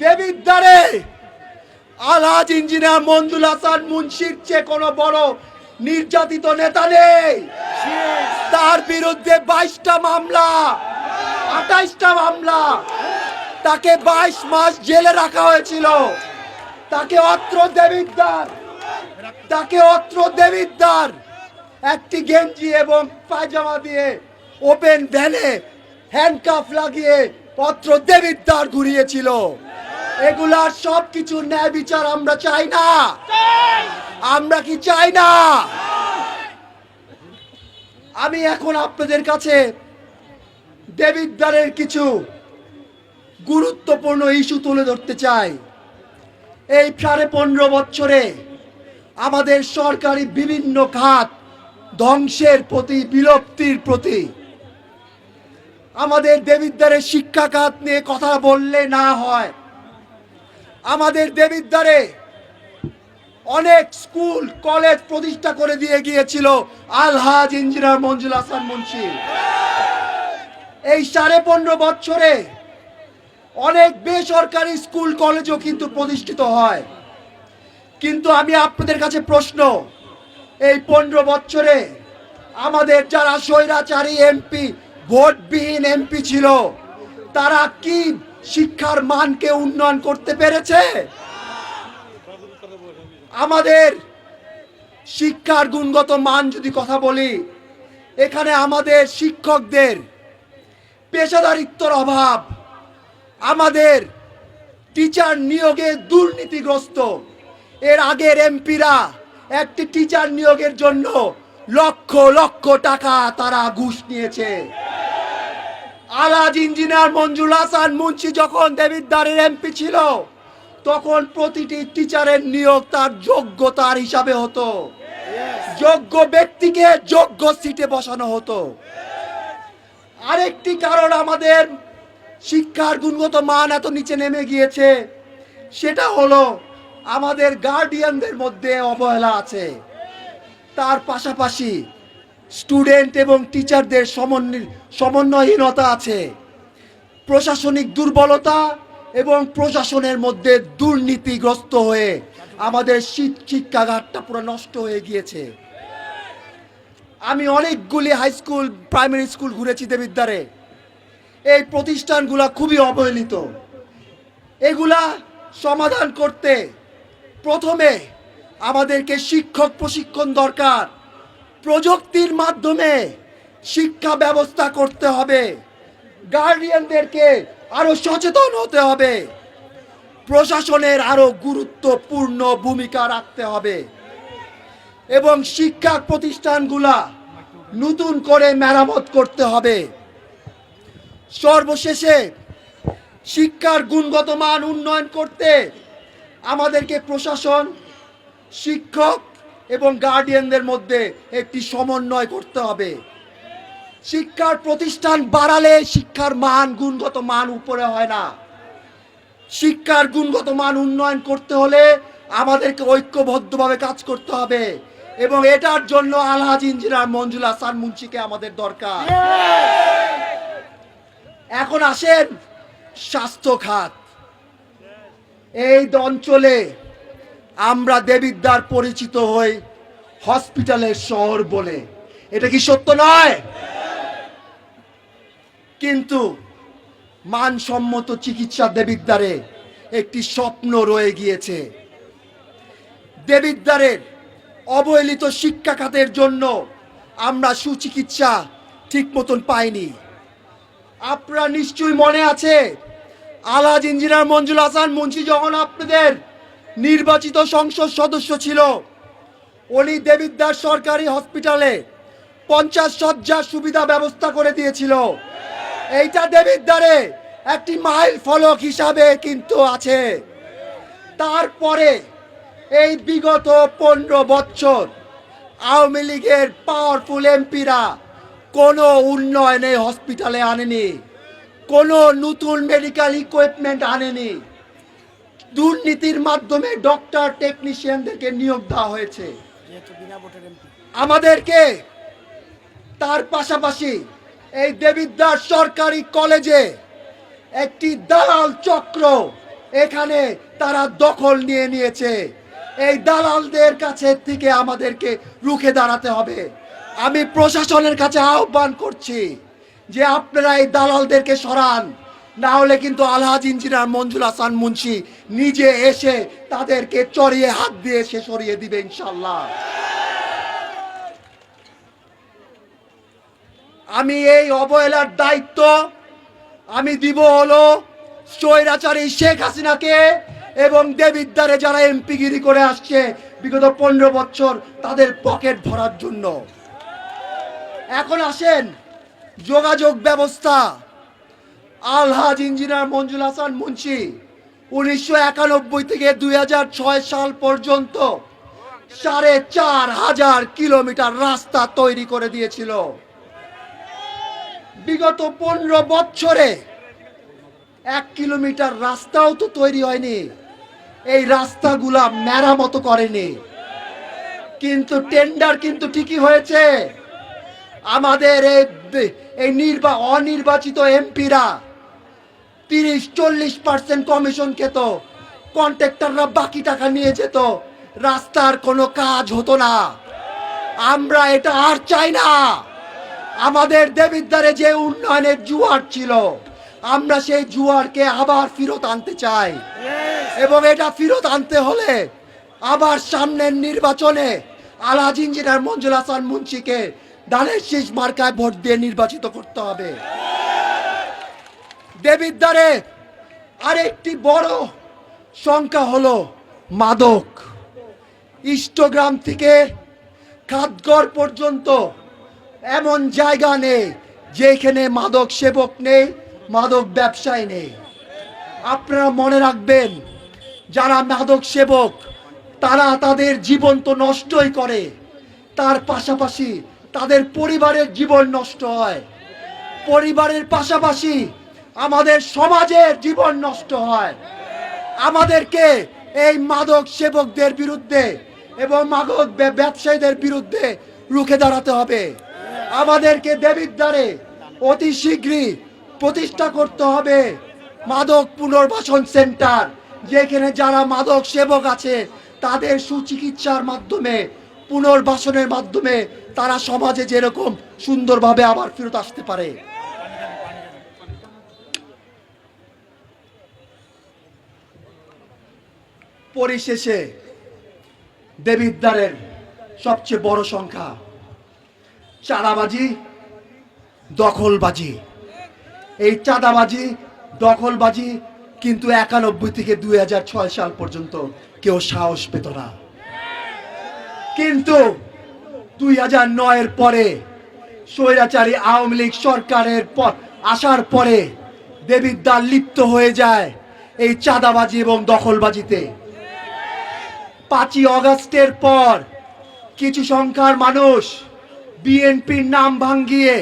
দেবিদ্বারে Alhaj engineer Manjul Hasan মুন্সির চেয়ে কোনো বড় নির্যাতিত নেতা নেই। তার বিরুদ্ধে বাইশটা মামলা, আঠাইশটা মামলা। তাকে বাইশ মাস জেলে রাখা হয়েছিল। তাকে অত্র দেবিদ্বার তাকে অত্র দেবিদ্বার একটি গেঞ্জি এবং পায়জামা দিয়ে ওপেন ভ্যানে হ্যান্ডকাফ লাগিয়ে পত্র দেবিদ্বার ঘুরিয়েছিল। এগুলার সব কিছু ন্যায় বিচার আমরা চাই না। আমরা কি চাই না? আমি এখন আপনাদের কাছে দেবিদ্বারের কিছু গুরুত্বপূর্ণ ইস্যু তুলে ধরতে চাই। এই সাড়ে পনেরো বছরে আমাদের সরকারি বিভিন্ন খাত ধ্বংসের প্রতি, বিলুপ্তির প্রতি আমাদের দেবিদ্বারের শিক্ষা খাত নিয়ে কথা বললে না হয়। আমাদের দেবিদ্বারে অনেক স্কুল, কলেজ প্রতিষ্ঠা করে দিয়ে গিয়েছিল আলহাজ ইঞ্জিনিয়ার মঞ্জুল হাসান মুন্সি। এই সাড়ে পনেরো বছরে অনেক বেসরকারি স্কুল, কলেজও কিন্তু প্রতিষ্ঠিত হয়। কিন্তু আমি আপনাদের কাছে প্রশ্ন, এই পনেরো বছরে আমাদের যারা স্বৈরাচারী এমপি, ভোটবিহীন এমপি ছিল, তারা কি শিক্ষার মানকে উন্নয়ন করতে পেরেছে। আমাদের শিক্ষার গুণগত মান যদি কথা বলি, এখানে আমাদের শিক্ষকদের পেশাদারিত্বর অভাব, আমাদের টিচার নিয়োগে দুর্নীতিগ্রস্ত। এর আগের এমপিরা একটি টিচার নিয়োগের জন্য লক্ষ লক্ষ টাকা তারা ঘুষ নিয়েছে। আলাজ ইঞ্জিনিয়ার মঞ্জুল হাসান মুন্সি যখন দেবিদ্বারের এমপি ছিল, তখন প্রতিটি টিচারের নিয়োগ তার যোগ্যতার হিসাবে হতো। যোগ্য ব্যক্তিকে যোগ্য সিটে বসানো হতো। আরেকটি কারণ আমাদের শিক্ষার গুণগত মান এত নিচে নেমে গিয়েছে, সেটা হলো আমাদের গার্ডিয়ানদের মধ্যে অবহেলা আছে। তার পাশাপাশি স্টুডেন্ট এবং টিচারদের সমন্বয়, সমন্বয়হীনতা আছে। প্রশাসনিক দুর্বলতা এবং প্রশাসনের মধ্যে দুর্নীতিগ্রস্ত হয়ে আমাদের শিক্ষাঘাটটা পুরো নষ্ট হয়ে গিয়েছে। আমি অনেকগুলি হাই স্কুল প্রাইমারি স্কুল ঘুরেছি দেবিদ্বারে। এই প্রতিষ্ঠানগুলা খুবই অবহেলিত। এগুলা সমাধান করতে প্রথমে আমাদেরকে শিক্ষক প্রশিক্ষণ দরকার। প্রযুক্তির মাধ্যমে শিক্ষা ব্যবস্থা করতে হবে। গার্ডিয়ানদেরকে আরও সচেতন হতে হবে। প্রশাসনের আরও গুরুত্বপূর্ণ ভূমিকা রাখতে হবে। এবং শিক্ষা প্রতিষ্ঠানগুলা নতুন করে মেরামত করতে হবে। সর্বশেষে শিক্ষার গুণগত মান উন্নয়ন করতে আমাদেরকে প্রশাসন, শিক্ষক এবং গার্ডিয়ানদের মধ্যে একটি সমন্বয় করতে হবে। শিক্ষার প্রতিষ্ঠান বাড়ালে শিক্ষার মান, গুণগত মান উপরে হয় না। শিক্ষার গুণগত মান উন্নয়ন করতে হলে আমাদেরকে ঐক্যবদ্ধভাবে কাজ করতে হবে এবং এটার জন্য আলহাজ ইঞ্জিনিয়ার মঞ্জুল হাসান মুন্সিকে আমাদের দরকার। এখন আসেন স্বাস্থ্য খাত। এই অঞ্চলে আমরা দেবিদ্বার পরিচিত হই হসপিটালের শহর বলে। এটা কি সত্য নয়? কিন্তু মানসম্মত চিকিৎসা দেবিদ্বারে একটি স্বপ্ন রয়ে গিয়েছে। দেবিদ্বারের অবহেলিত শিক্ষা খাতের জন্য আমরা সুচিকিৎসা ঠিক মতন পাইনি। আপনারা নিশ্চয়ই মনে আছে আলাজ ইঞ্জিনিয়ার মঞ্জুল হাসান, মুন্সি যখন আপনাদের নির্বাচিত সংসদ সদস্য ছিল। উনি দেবিদ্বার সরকারি হসপিটালে পঞ্চাশ শয্যার সুবিধা ব্যবস্থা করে দিয়েছিল। এইটা দেবিদ্বারে একটি মাইল ফলক হিসাবে কিন্তু আছে। তারপরে এই বিগত পনেরো বছর আওয়ামী লীগের পাওয়ারফুল এমপিরা কোনো উন্নয়নে হসপিটালে আনেনি, কোনো নতুন মেডিকেল ইকুইপমেন্ট আনেনি। দুর্নীতির মাধ্যমে ডক্টর টেকনিশিয়ানদেরকে নিয়োগ দেওয়া হয়েছে। আমাদেরকে তার পাশাপাশি এই দেবিদ্বার সরকারি কলেজে একটি দালাল চক্র এখানে তারা দখল নিয়ে নিয়েছে। এই দালালদের কাছে থেকে আমাদেরকে রুখে দাঁড়াতে হবে। আমি প্রশাসনের কাছে আহ্বান করছি যে আপনারা এই দালালদেরকে সরান। না হলে কিন্তু আলহাজ ইঞ্জিনিয়ার মঞ্জুর হাসান মুন্সি নিজে এসে তাদেরকে চড়িয়ে হাত দিয়ে সে সরিয়ে দিবে ইনশাল্লাহ আমি এই অবহেলার দায়িত্ব আমি দিব হলো স্বৈরাচারী শেখ হাসিনাকে এবং দেবিদ্বারে যারা এমপিগিরি করে আসছে, বিগত পনেরো বছর তাদের পকেট ভরার জন্য। এখন আসেন যোগাযোগ ব্যবস্থা। আলহাজ ইঞ্জিনিয়ার মঞ্জুল হাসান মুন্সি, উনিশশো একানব্বই থেকে দুই হাজার ছয় সাল পর্যন্ত সাড়ে চার হাজার কিলোমিটার রাস্তা তৈরি করে দিয়েছিল। বিগত পনেরো বছরে এক কিলোমিটার রাস্তাও তো তৈরি হয়নি, এই রাস্তাগুলা মেরামতো করেনি। কিন্তু টেন্ডার কিন্তু ঠিকই হয়েছে। আমাদের এই এই নির্বা, অনির্বাচিত এমপিরা তিরিশ, চল্লিশ পার্সেন্ট কমিশন খেত। কন্ট্রাক্টররা বাকি টাকা নিয়ে যেত। রাস্তার কোনো কাজ হতো না। আমরা এটা আর চাই না। আমাদের দেবিদ্বারে যে উন্নয়নের জুয়ার ছিল, আমরা সেই জুয়ারকে আবার ফেরত আনতে চাই। এবং এটা ফেরত আনতে হলে আবার সামনের নির্বাচনে আলহাজ ইঞ্জিনিয়ার মঞ্জুর হাসান মুন্সিকে ধানের শীষ মার্কায় ভোট দিয়ে নির্বাচিত করতে হবে। দেবিদ্বারে আরেকটি বড় সংখ্যা হলো মাদক। ইষ্টগ্রাম থেকে খাদগড় পর্যন্ত এমন জায়গা নেই যেখানে মাদক সেবক নেই, মাদক ব্যবসায়ী নেই। আপনারা মনে রাখবেন, যারা মাদক সেবক, তারা তাদের জীবন তো নষ্টই করে। তার পাশাপাশি তাদের পরিবারের জীবন নষ্ট হয়। পরিবারের পাশাপাশি আমাদের সমাজের জীবন নষ্ট হয়। আমাদেরকে এই মাদক সেবকদের বিরুদ্ধে এবং মাদক ব্যবসায়ীদের বিরুদ্ধে রুখে দাঁড়াতে হবে। আমাদেরকে দেবিদ্বারে অতি শীঘ্রই প্রতিষ্ঠা করতে হবে মাদক পুনর্বাসন সেন্টার, যেখানে যারা মাদক সেবক আছে, তাদের সুচিকিৎসার মাধ্যমে, পুনর্বাসনের মাধ্যমে তারা সমাজে যেরকম সুন্দরভাবে আবার ফেরত আসতে পারে। পরিশেষে দেবিদ্বারের সবচেয়ে বড় সংখ্যা, চাঁদাবাজি, দখলবাজি। এই চাঁদাবাজি, দখলবাজি কিন্তু একানব্বই থেকে দুই হাজার ছয় সাল পর্যন্ত কেউ সাহস পেত না। কিন্তু দুই হাজার নয়ের পরে স্বৈরাচারী আওয়ামী লীগ সরকারের পর আসার পরে দেবিদ্বার লিপ্ত হয়ে যায় এই চাঁদাবাজি এবং দখলবাজিতে। পাঁচই অগস্টের পর কিছু সংখ্যার মানুষ বিএনপির নাম ভাঙ্গিয়ে,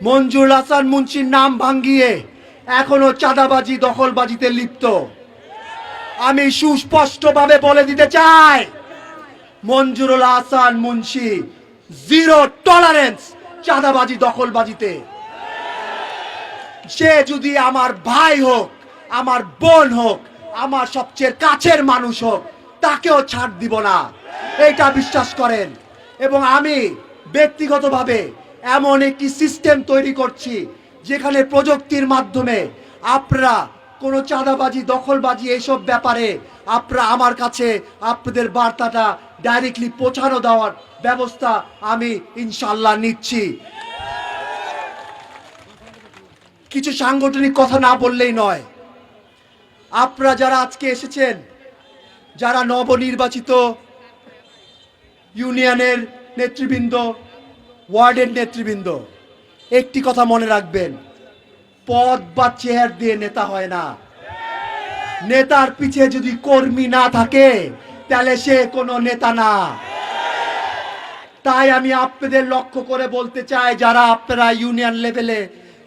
মঞ্জুর হাসান মুন্সির নাম ভাঙ্গিয়ে এখনও চাঁদাবাজি, দখলবাজিতে লিপ্ত। আমি সুস্পষ্টভাবে বলে দিতে চাই, মঞ্জুরুল হাসান মুন্সি জিরো টলারেন্স চাঁদাবাজি, দখলবাজিতে। সে যদি আমার ভাই হোক, আমার বোন হোক, আমার সবচেয়ে কাছের মানুষ হোক তাকেও ছাড় দিব না। এটা বিশ্বাস করেন। এবং আমি ব্যক্তিগতভাবে এমন একটি সিস্টেম তৈরি করছি, যেখানে প্রযুক্তির মাধ্যমে আপনারা কোনো চাঁদাবাজি, দখলবাজি এইসব ব্যাপারে আপনারা আমার কাছে আপনাদের বার্তাটা ডাইরেক্টলি পৌঁছানো দেওয়ার ব্যবস্থা আমি ইনশাল্লাহ নিচ্ছি। কিছু সাংগঠনিক কথা না বললেই নয়। আপনারা যারা আজকে এসেছেন যারা নবনির্বাচিত ইউনিয়নের নেতৃবৃন্দ, ওয়ার্ডের নেতৃবৃন্দ, একটি কথা মনে রাখবেন, পদ বা চেয়ার দিয়ে নেতা হয় না। নেতার পিছে যদি কর্মী না থাকে, তাহলে সে কোনো নেতা না। তাই আমি আপনাদের লক্ষ্য করে বলতে চাই, যারা আপনারা ইউনিয়ন লেভেলে,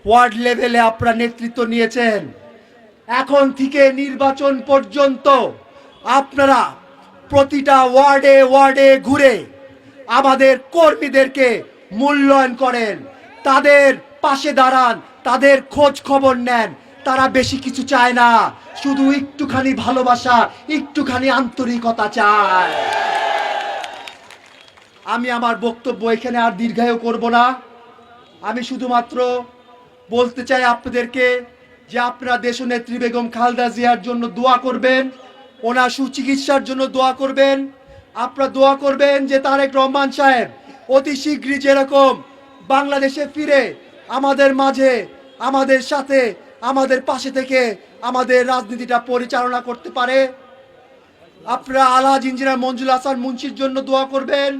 ওয়ার্ড লেভেলে আপনারা নেতৃত্ব নিয়েছেন, এখন থেকে নির্বাচন পর্যন্ত আপনারা প্রতিটা ওয়ার্ডে ওয়ার্ডে ঘুরে আমাদের কর্মীদেরকে মূল্যায়ন করেন, তাদের পাশে দাঁড়ান, তাদের খোঁজ খবর নেন। তারা বেশি কিছু চায় না, শুধু একটুখানি ভালোবাসা, একটুখানি আন্তরিকতা চায়। আমি আমার বক্তব্য এখানে আর দীর্ঘায়ু করব না। আমি শুধুমাত্র বলতে চাই আপনাদেরকে যে আপনারা দেশনেত্রী বেগম খালদা জিয়ার জন্য দোয়া করবেন। ওনার সুচিকিৎসার জন্য দোয়া করবেন। আপনারা দোয়া করবেন যে তারেক রহমান সাহেব অতি শীঘ্রই যেরকম বাংলাদেশে ফিরে আমাদের মাঝে, আমাদের সাথে, আমাদের পাশে থেকে আমাদের রাজনীতিটা পরিচালনা করতে পারে। আপনারা আলহাজ ইঞ্জিনিয়ার মঞ্জুল হাসান মুন্সির জন্য দোয়া করবেন।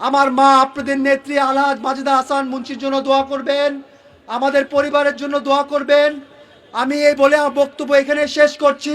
আমার মা, আপনাদের নেত্রী আলহাজ মাজেদা হাসান মুন্সির জন্য দোয়া করবেন। আমাদের পরিবারের জন্য দোয়া করবেন। আমি এই বলে বক্তব্য এখানে শেষ করছি।